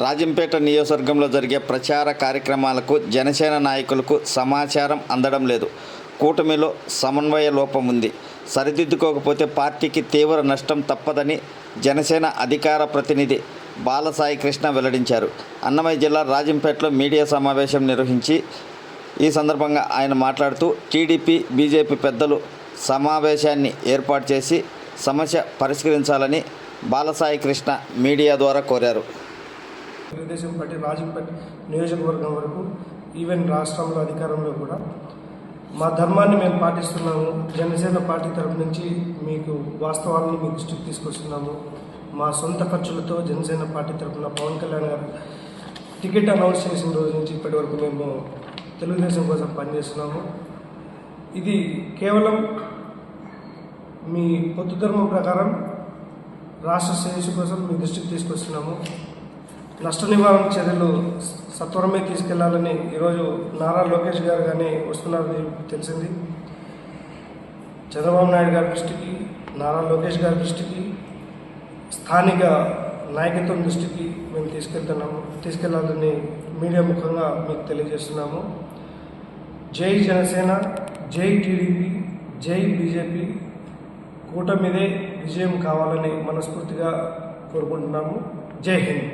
రాజంపేట నియోజకవర్గంలో జరిగే ప్రచార కార్యక్రమాలకు జనసేన నాయకులకు సమాచారం అందడం లేదు. కూటమిలో సమన్వయ లోపం ఉంది. సరిదిద్దుకోకపోతే పార్టీకి తీవ్ర నష్టం తప్పదని జనసేన అధికార ప్రతినిధి బాలసాయి కృష్ణ వెల్లడించారు. అన్నమయ్య జిల్లా రాజంపేటలో మీడియా సమావేశం నిర్వహించి ఈ సందర్భంగా ఆయన మాట్లాడుతూ టీడీపీ బీజేపీ పెద్దలు సమావేశాన్ని ఏర్పాటు చేసి సమస్య పరిష్కరించాలని బాలసాయి కృష్ణ మీడియా ద్వారా కోరారు. తెలుగుదేశం పార్టీ రాజంపేట నియోజకవర్గం వరకు ఈవెన్ రాష్ట్రంలో అధికారంలో కూడా. మా ధర్మాన్ని మేము పాటిస్తున్నాము. జనసేన పార్టీ తరపు నుంచి మీకు వాస్తవాలను మీ దృష్టికి తీసుకొస్తున్నాము. మా సొంత ఖర్చులతో జనసేన పార్టీ తరపున పవన్ కళ్యాణ్ గారు టికెట్ అనౌన్స్ చేసిన రోజు నుంచి ఇప్పటి వరకు మేము తెలుగుదేశం కోసం పనిచేస్తున్నాము. ఇది కేవలం మీ పొత్తు ధర్మం ప్రకారం రాష్ట్ర శ్రేయస్సు కోసం మీ దృష్టికి తీసుకొస్తున్నాము. నష్ట నివారణ చర్యలు సత్వరమే తీసుకెళ్ళాలని ఈరోజు నారా లోకేష్ గారు కానీ వస్తున్నారని తెలిసింది. చంద్రబాబు నాయుడు గారి దృష్టికి నారా లోకేష్ గారి దృష్టికి స్థానిక నాయకత్వం దృష్టికి మేము తీసుకెళ్తున్నాము తీసుకెళ్ళాలని మీడియా ముఖంగా మీకు తెలియజేస్తున్నాము. జై జనసేన జై టీడీపీ జై బీజేపీ కూటమిదే విజయం కావాలని మనస్ఫూర్తిగా కోరుకుంటున్నాము. జై హింద్.